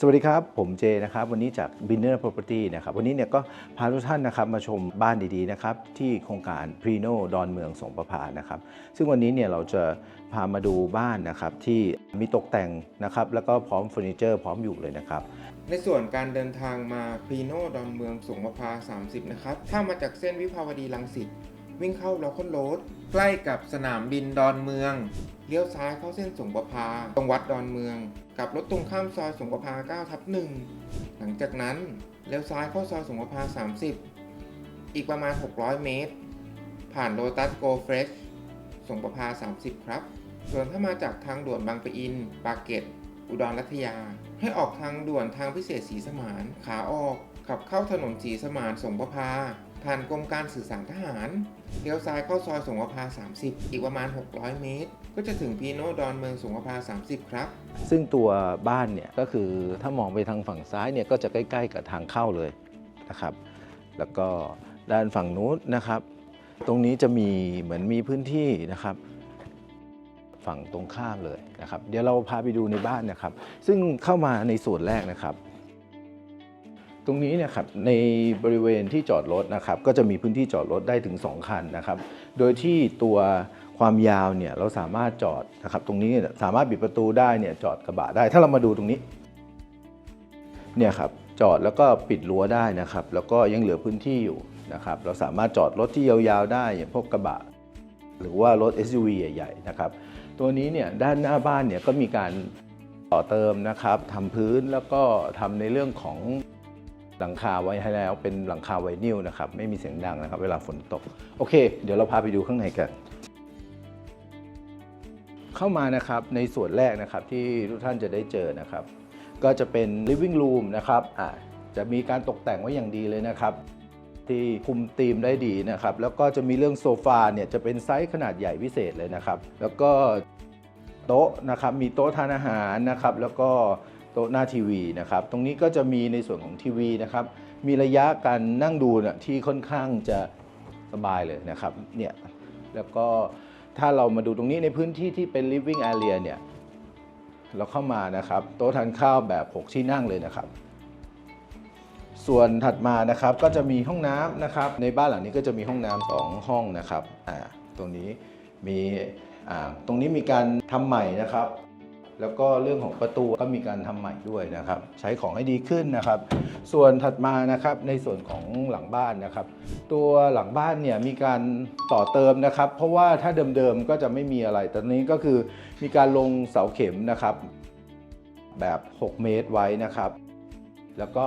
สวัสดีครับ ผมเจนะครับ วันนี้จาก b i n n e r Property นะครับ วันนี้เนี่ยก็พาทุกท่านนะครับมาชมบ้านดีๆนะครับที่โครงการ p r i n o ดอนเมืองสงประพานะครับ ซึ่งวันนี้เนี่ยเราจะพามาดูบ้านนะครับที่มีตกแต่งนะครับแล้วก็พร้อมเฟอร์นิเจอร์พร้อมอยู่เลยนะครับ ในส่วนการเดินทางมาพรีโนดอนเมืองสงประพา 30 นะครับ ถ้ามาจากเส้นวิภาวดีรังสิต วิ่งเข้าลอคอนโรดใกล้กับสนามบินดอนเมือง เลี้ยวซ้ายเข้าเส้นสงประพาตรงวัดดอนเมือง กับรถตรงข้ามซอยสงประพา9ทับ1หลังจากนั้นเลี้ยวซ้ายเข้าซอยสงประพา 30 อีกประมาณ 600 เมตร ผ่านโ o ตัสโกเฟรชสงประพา 30 ครับ ส่วนถ้ามาจากทางด่วนบางปะอิน ปากเกร็ด อุดรรัตยา ให้ออกทางด่วนทางพิเศษสีสมาน ขาออก ขับเข้าถนนสีสมานสงประพา ผ่านกรมการสื่อสารทหารเลี้ยวซ้ายเข้าซอยสงประพา30 อีกประมาณ 600 เมตร ก็จะถึงพีโนดอนเมืองสงประพา30 ครับ ซึ่งตัวบ้านเนี่ยก็คือถ้ามองไปทางฝั่งซ้ายเนี่ยก็จะใกล้ ๆ กับทางเข้าเลยนะครับ แล้วก็ด้านฝั่งนู้นนะครับ ตรงนี้จะมีเหมือนมีพื้นที่นะครับฝั่งตรงข้ามเลยนะครับ เดี๋ยวเราพาไปดูในบ้านนะครับ ซึ่งเข้ามาในส่วนแรกนะครับ ตรงนี้เนะครับในบริเวณที่จอดรถนะครับก็จะมีพื้นที่จอดรถได้ถึง 2 คันนะครับ โดยที่ตัวความยาวเนี่ยเราสามารถจอดนะครับตรงนี้เนี่ยสามารถบิดประตูได้เนี่ยจอดกระบะได้ ถ้าเรามาดูตรงนี้เนี่ยครับจอดแล้วก็ปิดรั้วได้นะครับ แล้วก็ยังเหลือพื้นที่อยู่นะครับ เราสามารถจอดรถที่ยาวๆได้อย่างพวกกระบะ หรือว่ารถ SUV ใหญ่ๆนะครับ ตัวนี้เนี่ยด้านหน้าบ้านเนี่ยก็มีการต่อเติมนะครับทำพื้นแล้วก็ทำในเรื่องของ หลังคาไว้ให้แล้วเป็นหลังคาไวนิลนะครับไม่มีเสียงดังนะครับ เวลาฝนตก โอเค เดี๋ยวเราพาไปดูข้างในกัน เข้ามานะครับในส่วนแรกนะครับที่ทุกท่านจะได้เจอนะครับ ก็จะเป็น living room นะครับอ่าจะมีการตกแต่งไว้อย่างดีเลยนะครับ ที่คุมธีมได้ดีนะครับ แล้วก็จะมีเรื่องโซฟาเนี่ยจะเป็นไซส์ขนาดใหญ่พิเศษเลยนะครับ แล้วก็โต๊ะนะครับมีโต๊ะทานอาหารนะครับ แล้วก็ โต๊ะหน้าทีวีนะครับ ตรงนี้ก็จะมีในส่วนของทีวีนะครับ มีระยะการนั่งดูเนี่ยที่ค่อนข้างจะสบายเลยนะครับ เนี่ย แล้วก็ถ้าเรามาดูตรงนี้ในพื้นที่ที่เป็น living area เนี่ย เราเข้ามานะครับ โต๊ะทานข้าวแบบ 6 ที่นั่งเลยนะครับ ส่วนถัดมานะครับก็จะมีห้องน้ำนะครับ ในบ้านหลังนี้ก็จะมีห้องน้ำสองห้องนะครับ อ่า ตรงนี้มี อ่า ตรงนี้มีการทำใหม่นะครับ แล้วก็เรื่องของประตูก็มีการทำใหม่ด้วยนะครับ ใช้ของให้ดีขึ้นนะครับ ส่วนถัดมานะครับในส่วนของหลังบ้านนะครับ ตัวหลังบ้านเนี่ยมีการต่อเติมนะครับ เพราะว่าถ้าเดิมๆก็จะไม่มีอะไรแต่ตอนนี้ก็คือมีการลงเสาเข็มนะครับ แบบ 6 เมตรไว้นะครับ แล้วก็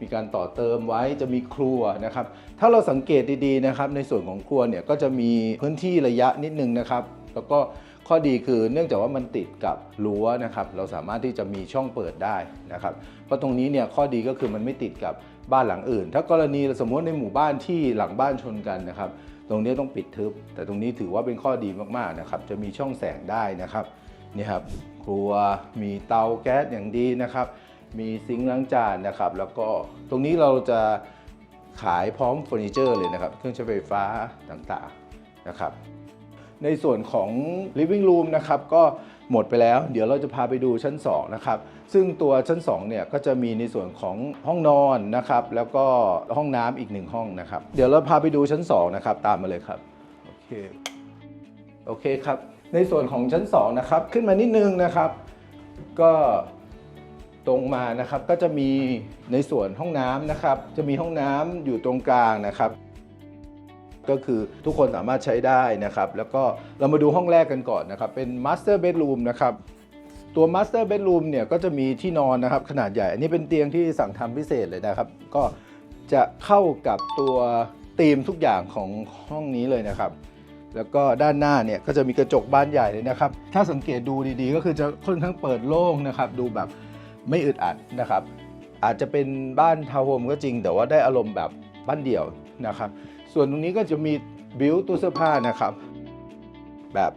มีการต่อเติมไว้จะมีครัวนะครับ ถ้าเราสังเกตดีๆนะครับ ในส่วนของครัวเนี่ยก็จะมีพื้นที่ระยะนิดนึงนะครับ แล้วก็ ข้อดีคือเนื่องจากว่ามันติดกับรั้วนะครับเราสามารถที่จะมีช่องเปิดได้นะครับเพราะตรงนี้เนี่ยข้อดีก็คือมันไม่ติดกับบ้านหลังอื่น ถ้ากรณีสมมติในหมู่บ้านที่หลังบ้านชนกันนะครับ ตรงนี้ต้องปิดทึบ แต่ตรงนี้ถือว่าเป็นข้อดีมากๆนะครับจะมีช่องแสงได้นะครับนี่ครับครัวมีเตาแก๊สอย่างดีนะครับ มีซิงค์ล้างจานนะครับ แล้วก็ตรงนี้เราจะขายพร้อมเฟอร์นิเจอร์เลยนะครับ เครื่องใช้ไฟฟ้าต่างๆนะครับ ในส่วนของ living room นะครับก็หมดไปแล้ว เดี๋ยวเราจะพาไปดูชั้น 2 นะครับ ซึ่งตัวชั้น2เนี่ยก็จะมีในส่วนของห้องนอนนะครับ แล้วก็ห้องน้ำอีกหนึ่งห้องนะครับ เดี๋ยวเราพาไปดูชั้น 2 นะครับ ตามมาเลยครับ โอเค โอเคครับ ในส่วนของชั้น 2 นะครับ ขึ้นมานิดนึงนะครับ ก็ตรงมานะครับ ก็จะมีในส่วนห้องน้ำนะครับ จะมีห้องน้ำอยู่ตรงกลางนะครับ ก็คือทุกคนสามารถใช้ได้นะครับ แล้วก็เรามาดูห้องแรกกันก่อนนะครับ เป็น Master Bedroom นะครับตัว Master Bedroom เนี่ยก็จะมีที่นอนนะครับขนาดใหญ่ อันนี้เป็นเตียงที่สั่งทำพิเศษเลยนะครับ ก็จะเข้ากับตัวธีมทุกอย่างของห้องนี้เลยนะครับ แล้วก็ด้านหน้าเนี่ยก็จะมีกระจกบานใหญ่เลยนะครับ ถ้าสังเกตดูดีๆ ก็คือจะค่อนข้างเปิดโล่งนะครับ ดูแบบไม่อึดอัดนะครับ อาจจะเป็นบ้านทาวน์โฮมก็จริง แต่ว่าได้อารมณ์แบบบ้านเดี่ยวนะครับ ส่วนตรงนี้ก็จะมีบิวตู้เสื้อผ้านะครับ แบบ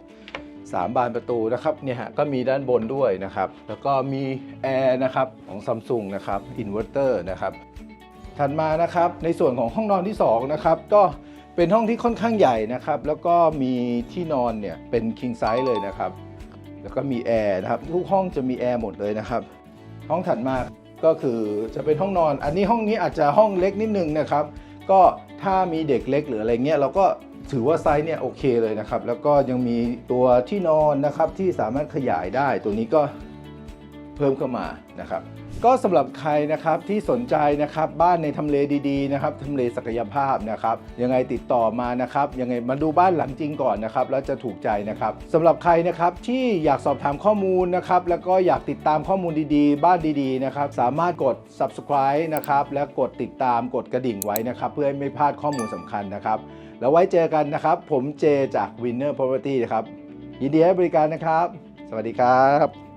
3 บานประตูนะครับเนี่ยฮะก็มีด้านบนด้วยนะครับ แล้วก็มีแอร์นะครับของซัมซุงนะครับอินเวอร์เตอร์นะครับถัดมานะครับในส่วนของห้องนอนที่2นะครับก็เป็นห้องที่ค่อนข้างใหญ่นะครับ แล้วก็มีที่นอนเนี่ยเป็น king size เลยนะครับ แล้วก็มีแอร์นะครับทุกห้องจะมีแอร์หมดเลยนะครับ ห้องถัดมาก็คือจะเป็นห้องนอน อันนี้ห้องนี้อาจจะห้องเล็กนิดนึงนะครับ ก็ ถ้ามีเด็กเล็กหรืออะไรเงี้ยเราก็ถือว่าไซส์เนี่ยโอเคเลยนะครับ แล้วก็ยังมีตัวที่นอนนะครับที่สามารถขยายได้ตัวนี้ก็ เพิ่มเข้ามานะครับ ก็สำหรับใครนะครับที่สนใจนะครับบ้านในทำเลดีๆนะครับทำเลศักยภาพนะครับยังไงติดต่อมานะครับยังไงมาดูบ้านหลังจริงก่อนนะครับแล้วจะถูกใจนะครับสำหรับใครนะครับที่อยากสอบถามข้อมูลนะครับแล้วก็อยากติดตามข้อมูลดีๆ บ้านดีๆนะครับสามารถกด subscribe นะครับและกดติดตามกดกระดิ่งไว้นะครับเพื่อให้ไม่พลาดข้อมูลสำคัญนะครับ แล้วไว้เจอกันนะครับ ผมเจจาก Winner Property นะครับยินดีให้บริการนะครับ สวัสดีครับ